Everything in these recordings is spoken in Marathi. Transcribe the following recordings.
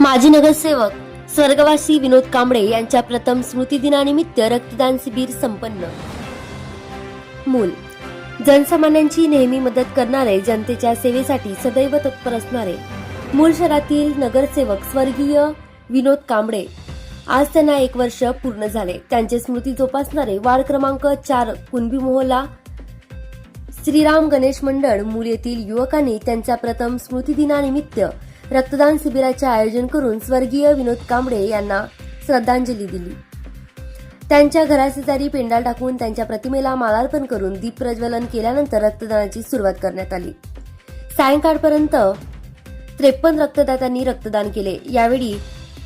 माजी नगरसेवक स्वर्गवासी विनोद कांबळे यांच्या प्रथम स्मृतिदिनानिमित्त रक्तदान शिबिर संपन्न. मूल. जनसामान्यांची नेहमी मदत करणारे जनतेच्या सेवेसाठी सदैव तत्पर असणारे मूळ शहरातील नगरसेवक स्वर्गीय विनोद कांबळे. आज त्यांना एक वर्ष पूर्ण झाले. त्यांचे स्मृती जोपासणारे वार्ड क्रमांक चार कुणबी मोहला श्रीराम गणेश मंडळ मूल येथील युवकांनी त्यांच्या प्रथम स्मृतिदिनानिमित्त रक्तदान शिबिराचे आयोजन करून स्वर्गीय विनोद कांबळे यांना श्रद्धांजली दिली. त्यांच्या घराशेजारी पेंडाल टाकून त्यांच्या प्रतिमेला मालार्पण करून दीप प्रज्वलन केल्यानंतर रक्तदानाची सुरुवात करण्यात आली. सायंकाळपर्यंत त्रेपन्न रक्तदात्यांनी रक्तदान केले. यावेळी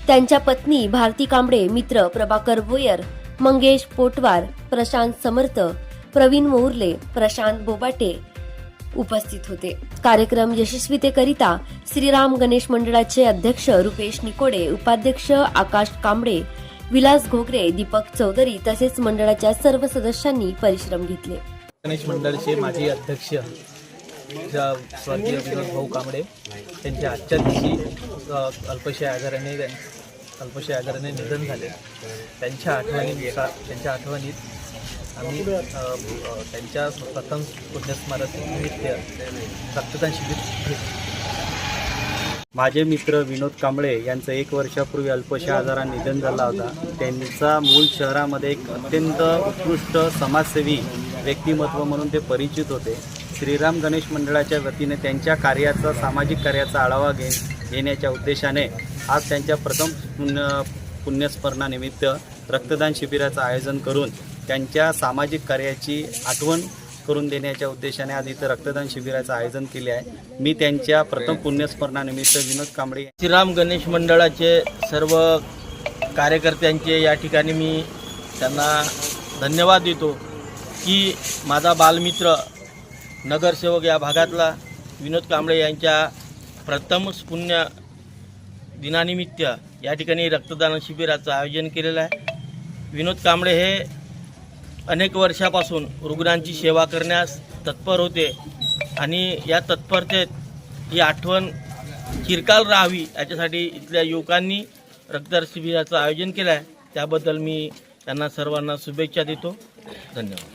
त्यांच्या पत्नी भारती कांबळे मित्र प्रभाकर भोयर मंगेश पोटवार प्रशांत समर्थ प्रवीण मोहर्ले प्रशांत बोबाटे उपस्थित होते. कार्यक्रम यशस्वीतेकरिता श्रीराम गणेश मंडळाचे अध्यक्ष रुपेश निकोडे उपाध्यक्ष आकाश कांबळे विलास घोगरे दीपक चौधरी तसेच मंडळाच्या सर्व सदस्यांनी परिश्रम घेतले. गणेश मंडळचे माजी अध्यक्ष स्वर्गीय विनोद भाऊ कांबळे त्यांच्या आजच्या दिवशी अल्पशा आजाराने अल्पशा आजाराने निधन झाले. त्यांच्या आठवणीनुसार त्यांच्या आठवणीत आम्ही त्यांच्या प्रथम पुण्यस्मारकनिमित्त रक्तदान शिबिर माझे मित्र विनोद कांबळे यांचं एक वर्षापूर्वी अल्पशा आजाराने निधन झाला होता. त्यांचा मूळ शहरामध्ये एक अत्यंत उत्कृष्ट समाजसेवी व्यक्तिमत्व म्हणून ते परिचित होते. श्रीराम गणेश मंडळाच्या वतीने त्यांच्या कार्याचा सामाजिक कार्याचा आढावा घे घेण्याच्या उद्देशाने आज त्यांच्या प्रथम पुण्य पुण्यस्मरणानिमित्त रक्तदान शिबिराचं आयोजन करून त्यांच्या सामाजिक कार्याची आठवण करून देण्याच्या उद्देशाने आज इथं रक्तदान शिबिराचं आयोजन केले आहे. मी त्यांच्या प्रथम पुण्यस्मरणानिमित्त विनोद कांबळे श्रीराम गणेश मंडळाचे सर्व कार्यकर्त्यांचे या ठिकाणी मी त्यांना धन्यवाद देतो की माझा बालमित्र नगरसेवक या भागातला विनोद कांबळे यांच्या प्रथम पुण्य दिनानिमित्त या ठिकाणी रक्तदान शिबिराचं आयोजन केलेलं आहे. विनोद कांबळे हे अनेक वर्षापासून रुग्णांची सेवा करण्यास तत्पर होते. आणि या तत्परतेत ही आठवण चिरकाल राहावी याच्यासाठी इथल्या युवकांनी रक्तदार शिबिराचं आयोजन केलं आहे त्याबद्दल मी त्यांना सर्वांना शुभेच्छा देतो. धन्यवाद.